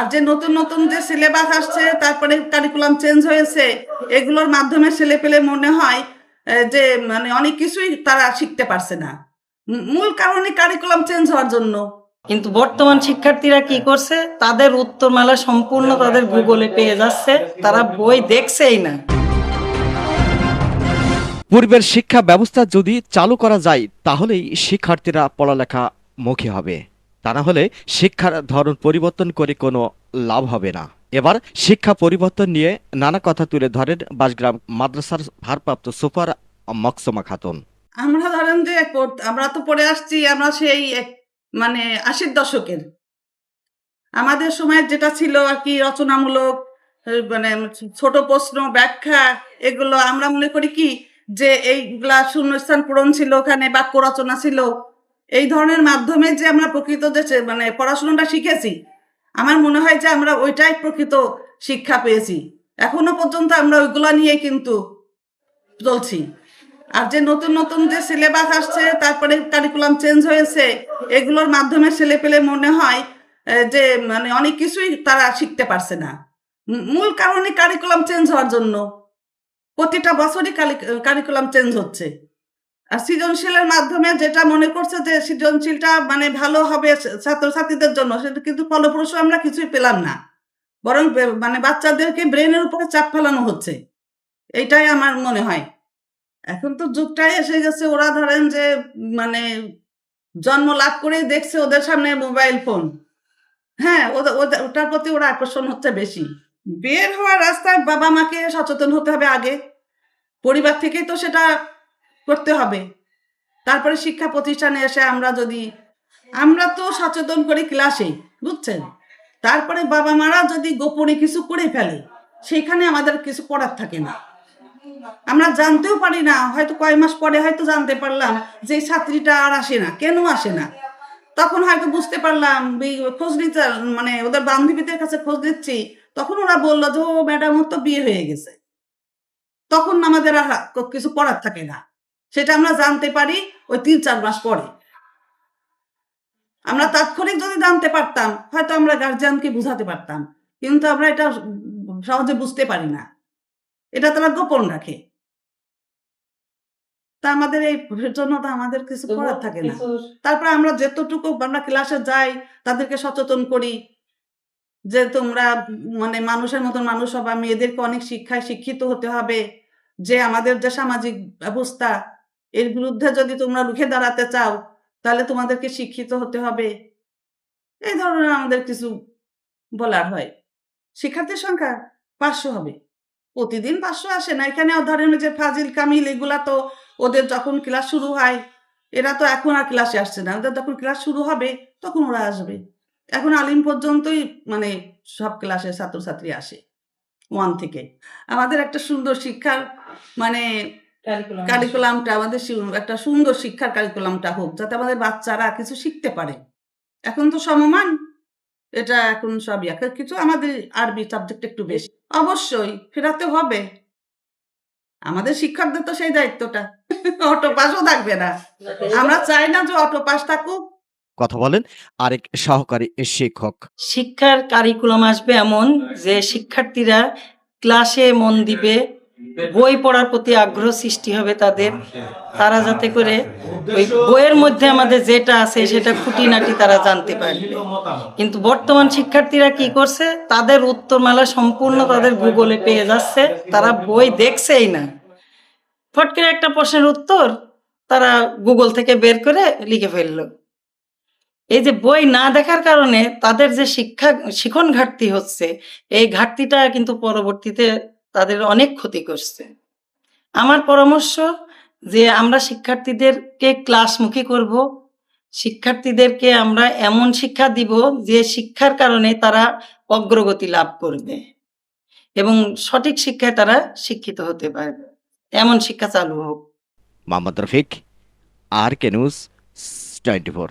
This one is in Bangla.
আর যে নতুন নতুন যে সিলেবাস আসছে তারপরে কারিকুলাম চেঞ্জ হয়েছে এগুলোর মাধ্যমে ছেলে পেলে মনে হয় যে মানে অনেক কিছুই তারা শিখতে পারছে না। মূল কারণে কারিকুলাম চেঞ্জ হওয়ার জন্য। কিন্তু বর্তমান শিক্ষার্থীরা কি করছে? তাদের উত্তর উত্তরমালা সম্পূর্ণ তাদের গুগলে পেয়ে যাচ্ছে তারা বই দেখছেই না। পূর্বের শিক্ষা ব্যবস্থা যদি চালু করা যায় তাহলেই শিক্ষার্থীরা পড়ালেখা মুখী হবে। তা না হলে শিক্ষার ধরন পরিবর্তন করে কোনো লাভ হবে না। এবার শিক্ষা পরিবর্তন নিয়ে নানা কথা তুলে ধরেন বাসগ্রাম মাদ্রাসার ভারপ্রাপ্ত সুপার মকসমা খাতুন। আমরা ধরেন যে আমরা তো পড়ে আসছি, আমরা সেই মানে আশির দশকের। আমাদের সময় যেটা ছিল আর কি রচনামূলক মানে ছোট প্রশ্ন, ব্যাখ্যা, এগুলো আমরা মনে করি কি যে এইগুলা শূন্যস্থান পূরণ ছিল ওখানে, বাক্য রচনা ছিল। এই ধরনের মাধ্যমে যে আমরা প্রকৃত যে মানে পড়াশোনাটা শিখেছি, আমার মনে হয় যে আমরা ওইটাই প্রকৃত শিক্ষা পেয়েছি। এখনও পর্যন্ত আমরা ওইগুলা নিয়ে কিন্তু চলছি। আর যে নতুন নতুন যে সিলেবাস আসছে, তারপরে কারিকুলাম চেঞ্জ হয়েছে, এগুলোর মাধ্যমে ছেলে পেলে মনে হয় যে মানে অনেক কিছুই তারা শিখতে পারছে না। মূল কারণে কারিকুলাম চেঞ্জ হওয়ার জন্য। প্রতিটা বছরই কারিকুলাম চেঞ্জ হচ্ছে। সৃজনশীলের মাধ্যমে যেটা মনে করছে যে সৃজনশীলটা মানে ভালো হবে ছাত্রছাত্রীদের জন্য, সেটা কিন্তু ফলপ্রসূ আমরা কিছুই পেলাম না। বরং মানে বাচ্চাদেরকে ব্রেনের উপরে চাপ ফেলানো হচ্ছে। এইটাই আমার মনে হয়। এখন তো যুগটাই এসে গেছে, ওরা ধরেন যে মানে জন্ম লাভ করেই দেখছে ওদের সামনে মোবাইল ফোন। হ্যাঁ ওটার প্রতি ওরা আকর্ষণ হচ্ছে বেশি। বের হওয়ার রাস্তায় বাবা মাকে সচেতন হতে হবে আগে। পরিবার থেকেই তো সেটা করতে হবে। তারপরে শিক্ষা প্রতিষ্ঠানে এসে আমরা যদি, আমরা তো সচেতন করি ক্লাসে, বুঝছেন? তারপরে বাবা মারা যদি গোপনে কিছু করে ফেলে, সেখানে আমাদের কিছু করার থাকে না। আমরা জানতেও পারি না, হয়তো কয় মাস পরে হয়তো জানতে পারলাম যে ছাত্রীটা আর আসে না, কেন আসে না? তখন হয়তো বুঝতে পারলাম খোঁজ নিতে মানে ওদের বান্ধবীদের কাছে খোঁজ নিচ্ছি, তখন ওরা বলল যে, ও ম্যাডাম তো বিয়ে হয়ে গেছে। তখন আমাদের আর কিছু করার থাকে না। সেটা আমরা জানতে পারি ওই তিন চার মাস পরে। আমরা তাৎক্ষণিক যদি জানতে পারতাম হয়তো আমরা গার্জিয়ানকে বুঝাতে পারতাম। কিন্তু আমরা এটা সহজে বুঝতে পারি না। এটা তারা গোপন রাখে। তা আমাদের এই জন্য তো আমাদের কিছু করার থাকে না। তারপর আমরা যতটুকু আমরা ক্লাসে যাই তাদেরকে সচেতন করি যে তোমরা মানে মানুষের মতন মানুষ হবা মেয়েদেরকে অনেক শিক্ষায় শিক্ষিত হতে হবে। যে আমাদের যে সামাজিক ব্যবস্থা এর বিরুদ্ধে যদি তোমরা রুখে দাঁড়াতে চাও, তাহলে তোমাদেরকে শিক্ষিত হতে হবে। এই ধরনের আমাদের কিছু বলার হয়। শিক্ষার্থীর সংখ্যা পাঁচশো হবে। প্রতিদিন পাঁচশো আসে না। এখানে ধরেন যে ফাজিল, কামিল, এগুলা তো ওদের যখন ক্লাস শুরু হয়, এরা তো এখন আর ক্লাসে আসছে না। ওদের যখন ক্লাস শুরু হবে, তখন ওরা আসবে। এখন আলিম পর্যন্তই মানে সব ক্লাসের ছাত্রছাত্রী আসে। ওয়ান থেকে। আমাদের একটা সুন্দর শিক্ষার মানে কারিকুলামটা আমাদের একটা সুন্দর শিক্ষার কারিকুলামটা হোক যাতে আমাদের বাচ্চারা কিছু শিখতে পারে। এখন তো সমমান এটা এখন সবই। এখন কিছু আমাদের আরবি সাবজেক্ট একটু বেশি। অবশ্যই ফেরাতে হবে। আমাদের শিক্ষকদের তো সেই দায়িত্বটা। অটো পাসও থাকবে না। আমরা চাই না যে অটো পাস থাকুক। কথা বলেন আরেক সহকারী শিক্ষক। শিক্ষার কারিকুলাম আসবে এমন যে শিক্ষার্থীরা ক্লাসে মন দিবে বই পড়ার প্রতি আগ্রহ সৃষ্টি হবে তাদের। তারা যাতে করে ওই বইয়ের মধ্যে আমাদের যেটা আছে সেটা খুঁটিনাটি তারা জানতে পারবে। কিন্তু বর্তমান শিক্ষার্থীরা কি করছে? তাদের উত্তরমালা সম্পূর্ণ তাদের গুগলে পেয়ে যাচ্ছে। তারা বই দেখছেই না। ফট করে একটা প্রশ্নের উত্তর তারা গুগল থেকে বের করে লিখে ফেলল। এই যে বই না দেখার কারণে তাদের যে শিক্ষা শিখন ঘাটতি হচ্ছে, এই ঘাটতিটা কিন্তু পরবর্তীতে তাদের অনেক ক্ষতি করছে। আমার পরামর্শ যে আমরা শিক্ষার্থীদেরকে ক্লাসমুখী করব, শিক্ষার্থীদেরকে আমরা এমন শিক্ষা দিব যে শিক্ষার কারণে তারা অগ্রগতি লাভ করবে এবং সঠিক শিক্ষায় তারা শিক্ষিত হতে পারবে। এমন শিক্ষা চালু হোক। Mohammad Rafiq R K news twenty four.